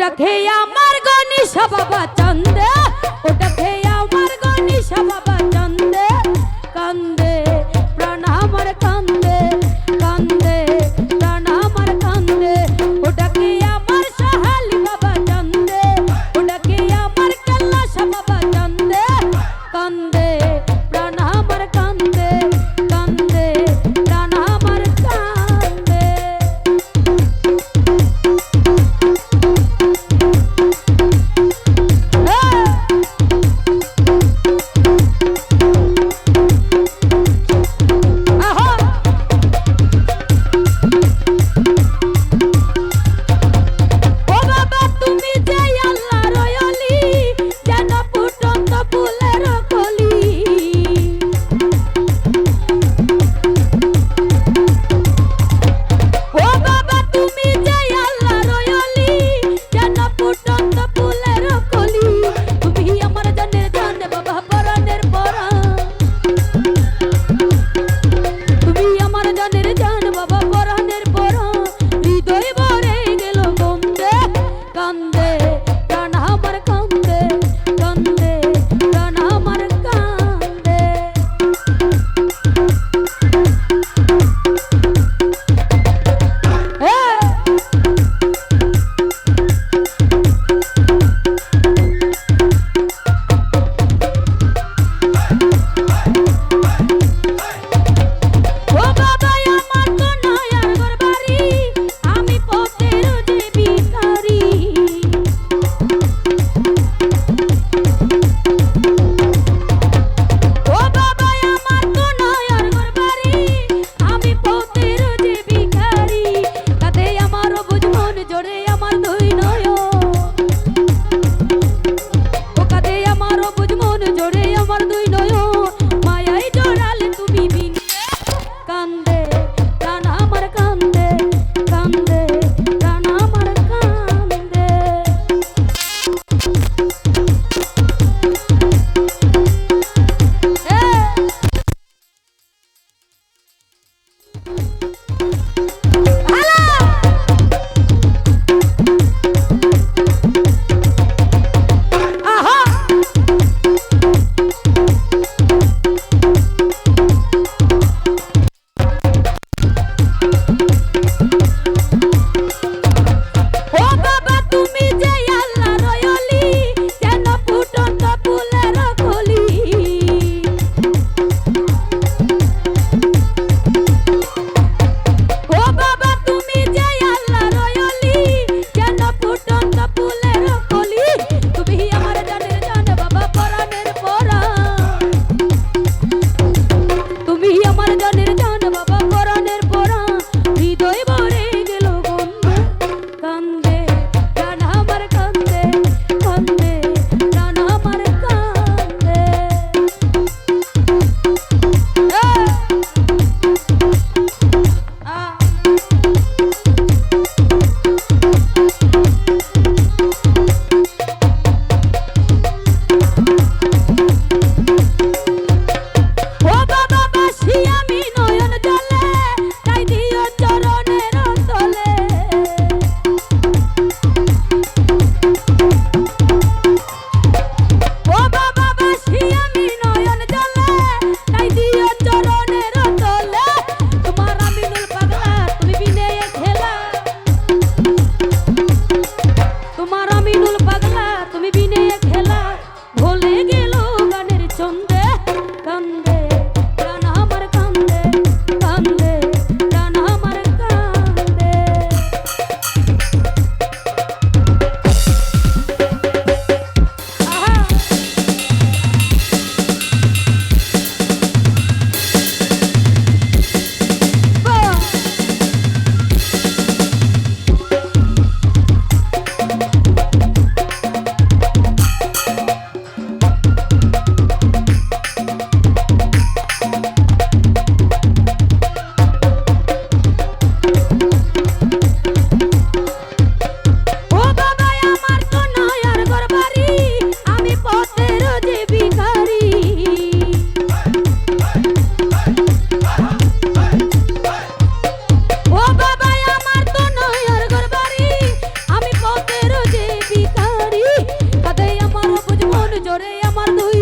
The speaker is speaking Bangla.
ওটা খেয়ে আমার গনি সবাবা চন্দ ওটা খেয়ে আমার Gani সবাবা chorei a morte Eu a moto